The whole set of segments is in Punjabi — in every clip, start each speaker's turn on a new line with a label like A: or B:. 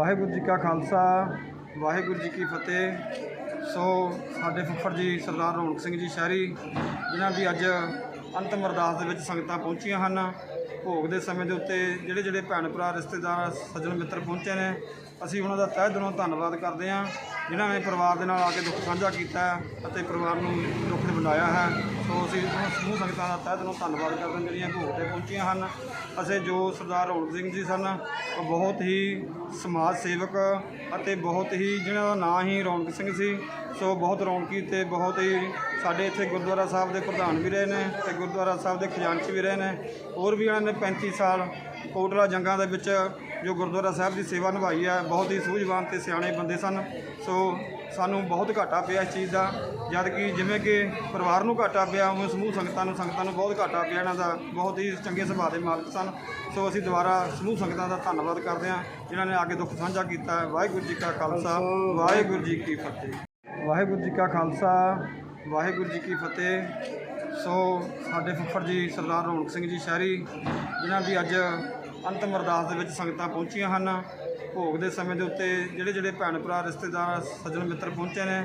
A: ਵਾਹਿਗੁਰੂ ਜੀ ਕਾ ਖਾਲਸਾ, ਵਾਹਿਗੁਰੂ ਜੀ ਕੀ ਫਤਿਹ। ਸੋ ਸਾਡੇ ਫੁੱਫੜ ਜੀ ਸਰਦਾਰ ਰੌਣਕ ਸਿੰਘ ਜੀ ਸ਼ਹਿਰੀ, ਜਿਨ੍ਹਾਂ ਦੀ ਅੱਜ ਅੰਤਮ ਅਰਦਾਸ ਦੇ ਵਿੱਚ ਸੰਗਤਾਂ ਪਹੁੰਚੀਆਂ ਹਨ, ਭੋਗ ਦੇ ਸਮੇਂ ਦੇ ਉੱਤੇ ਜਿਹੜੇ ਜਿਹੜੇ ਭੈਣ ਭਰਾ, ਰਿਸ਼ਤੇਦਾਰ, ਸੱਜਣ ਮਿੱਤਰ ਪਹੁੰਚੇ ਨੇ, ਅਸੀਂ ਉਹਨਾਂ ਦਾ ਤਹਿ ਦਿਲੋਂ ਧੰਨਵਾਦ ਕਰਦੇ ਹਾਂ, ਜਿਨ੍ਹਾਂ ਨੇ ਪਰਿਵਾਰ ਦੇ ਨਾਲ ਆ ਕੇ ਦੁੱਖ ਸਾਂਝਾ ਕੀਤਾ ਅਤੇ ਪਰਿਵਾਰ ਨੂੰ ਦੁੱਖ ਨੇ ਵੰਡਾਇਆ ਹੈ। ਸੋ ਅਸੀਂ ਸਮੂਹ ਸੰਗਤਾਂ ਦਾ ਤਹਿ ਦਿਲੋਂ ਧੰਨਵਾਦ ਕਰਦੇ ਹਾਂ ਜਿਹੜੀਆਂ ਭੋਗ ਤੇ ਪਹੁੰਚੀਆਂ ਹਨ। ਅਸੀਂ ਜੋ ਸਰਦਾਰ ਰੌਣਕ ਸਿੰਘ ਜੀ ਸਨ, ਉਹ ਬਹੁਤ ਹੀ ਸਮਾਜ ਸੇਵਕ ਅਤੇ ਬਹੁਤ ਹੀ ਜਿਹਨਾਂ ਦਾ ਨਾਂ ਹੀ ਰੌਣਕ ਸਿੰਘ ਸੀ। ਸੋ ਬਹੁਤ ਰੌਣਕੀ ਤੇ ਬਹੁਤ ਹੀ ਸਾਡੇ ਇੱਥੇ ਗੁਰਦੁਆਰਾ ਸਾਹਿਬ ਦੇ ਪ੍ਰਧਾਨ ਵੀ ਰਹੇ ਨੇ ਤੇ ਗੁਰਦੁਆਰਾ ਸਾਹਿਬ ਦੇ ਖਜ਼ਾਨਚੀ ਵੀ ਰਹੇ ਨੇ। ਹੋਰ ਵੀ ਇਹਨਾਂ ਨੇ 35 ਸਾਲ ਕੋਟਲਾ ਜੰਗਾਂ ਦੇ ਵਿੱਚ ਜੋ ਗੁਰਦੁਆਰਾ ਸਾਹਿਬ ਦੀ ਸੇਵਾ ਨਿਭਾਈ ਹੈ, ਬਹੁਤ ਹੀ ਸੂਝਵਾਨ ਤੇ ਸਿਆਣੇ ਬੰਦੇ ਸਨ। ਸੋ ਸਾਨੂੰ ਬਹੁਤ ਘਾਟਾ ਪਿਆ ਇਸ ਚੀਜ਼ ਦਾ, ਜਦ ਕਿ ਜਿਵੇਂ ਕਿ ਪਰਿਵਾਰ ਨੂੰ ਘਾਟਾ ਪਿਆ, ਉਵੇਂ ਸਮੂਹ ਸੰਗਤਾਂ ਨੂੰ ਸੰਗਤਾਂ ਨੂੰ ਬਹੁਤ ਘਾਟਾ ਪਿਆ, ਇਹਨਾਂ ਦਾ ਬਹੁਤ ਹੀ ਚੰਗੇ ਸੁਭਾਅ ਦੇ ਮਾਲਕ ਸਨ। ਸੋ ਅਸੀਂ ਦੁਬਾਰਾ ਸਮੂਹ ਸੰਗਤਾਂ ਦਾ ਧੰਨਵਾਦ ਕਰਦੇ ਹਾਂ, ਜਿਨ੍ਹਾਂ ਨੇ ਆ ਕੇ ਦੁੱਖ ਸਾਂਝਾ ਕੀਤਾ। ਵਾਹਿਗੁਰੂ ਜੀ ਕਾ ਖਾਲਸਾ, ਵਾਹਿਗੁਰੂ ਜੀ ਕੀ ਫਤਿਹ। ਵਾਹਿਗੁਰੂ ਜੀ ਕਾ ਖਾਲਸਾ, ਵਾਹਿਗੁਰੂ ਜੀ ਕੀ ਫਤਿਹ। ਸੋ ਸਾਡੇ ਫੁੱਫੜ ਜੀ ਸਰਦਾਰ ਰੌਣਕ ਸਿੰਘ ਜੀ ਸ਼ਹਿਰੀ, ਜਿਨ੍ਹਾਂ ਦੀ ਅੱਜ ਅੰਤਮ ਅਰਦਾਸ ਦੇ ਵਿੱਚ ਸੰਗਤਾਂ ਪਹੁੰਚੀਆਂ ਹਨ ਭੋਗ ਦੇ ਸਮੇਂ ਦੇ ਉੱਤੇ ਜਿਹੜੇ ਜਿਹੜੇ ਭੈਣ ਭਰਾ, ਰਿਸ਼ਤੇਦਾਰ, ਸੱਜਣ ਮਿੱਤਰ ਪਹੁੰਚੇ ਨੇ,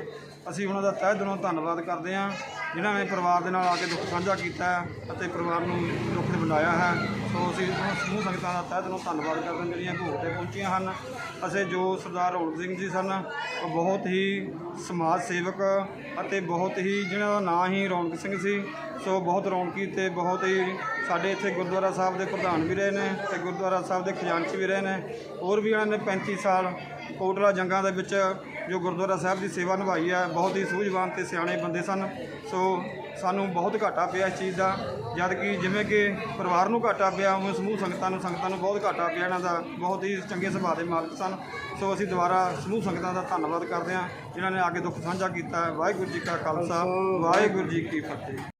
A: ਅਸੀਂ ਉਹਨਾਂ ਦਾ ਤਹਿ ਦਿਲੋਂ ਧੰਨਵਾਦ ਕਰਦੇ ਹਾਂ, ਜਿਨ੍ਹਾਂ ਨੇ ਪਰਿਵਾਰ ਦੇ ਨਾਲ ਆ ਕੇ ਦੁੱਖ ਸਾਂਝਾ ਕੀਤਾ ਹੈ ਅਤੇ ਪਰਿਵਾਰ ਨੂੰ ਦੁੱਖ ਨੇ ਵੰਡਾਇਆ ਹੈ। ਸੋ ਅਸੀਂ ਸਮੂਹ ਸੰਗਤਾਂ ਦਾ ਤਹਿ ਦਿਲੋਂ ਧੰਨਵਾਦ ਕਰਦੇ ਹਾਂ, ਜਿਹੜੀਆਂ ਭੋਗ ਤੇ ਪਹੁੰਚੀਆਂ ਹਨ। ਅਸੀਂ ਜੋ ਸਰਦਾਰ ਰੌਣਕ ਸਿੰਘ ਜੀ ਸਨ, ਉਹ ਬਹੁਤ ਹੀ ਸਮਾਜ ਸੇਵਕ ਅਤੇ ਬਹੁਤ ਹੀ ਜਿਹਨਾਂ ਦਾ ਨਾਂ ਹੀ ਰੌਣਕ ਸਿੰਘ ਸੀ, ਸੋ ਬਹੁਤ ਰੌਣਕੀ ਤੇ ਬਹੁਤ ਹੀ ਸਾਡੇ ਇੱਥੇ ਗੁਰਦੁਆਰਾ ਸਾਹਿਬ ਦੇ ਪ੍ਰਧਾਨ ਵੀ ਰਹੇ ਨੇ ਤੇ ਗੁਰਦੁਆਰਾ ਸਾਹਿਬ ਦੇ ਖਜ਼ਾਨਚੀ ਵੀ ਰਹੇ ਨੇ। ਹੋਰ ਵੀ ਇਹਨਾਂ ਨੇ 35 ਸਾਲ ਕੋਟਲਾ ਜੰਗਾਂ ਦੇ ਵਿੱਚ ਜੋ ਗੁਰਦੁਆਰਾ ਸਾਹਿਬ ਦੀ ਸੇਵਾ ਨਿਭਾਈ ਹੈ ਬਹੁਤ ਹੀ ਸੂਝਵਾਨ ਤੇ ਸਿਆਣੇ ਬੰਦੇ ਸਨ। ਸੋ ਸਾਨੂੰ ਬਹੁਤ ਘਾਟਾ ਪਿਆ ਇਸ ਚੀਜ਼ ਦਾ, ਜਦ ਕਿ ਜਿਵੇਂ ਕਿ ਪਰਿਵਾਰ ਨੂੰ ਘਾਟਾ ਪਿਆ, ਉਵੇਂ ਸਮੂਹ ਸੰਗਤਾਂ ਨੂੰ ਸੰਗਤਾਂ ਨੂੰ ਬਹੁਤ ਘਾਟਾ ਪਿਆ ਇਹਨਾਂ ਦਾ, ਬਹੁਤ ਹੀ ਚੰਗੇ ਸੁਭਾਅ ਦੇ ਮਾਲਕ ਸਨ। ਸੋ ਅਸੀਂ ਦੁਬਾਰਾ ਸਮੂਹ ਸੰਗਤਾਂ ਦਾ ਧੰਨਵਾਦ ਕਰਦੇ ਹਾਂ, ਜਿਨ੍ਹਾਂ ਨੇ ਆ ਕੇ ਦੁੱਖ ਸਾਂਝਾ ਕੀਤਾ। ਵਾਹਿਗੁਰੂ ਜੀ ਕਾ ਖਾਲਸਾ, ਵਾਹਿਗੁਰੂ ਜੀ ਕੀ ਫਤਿਹ।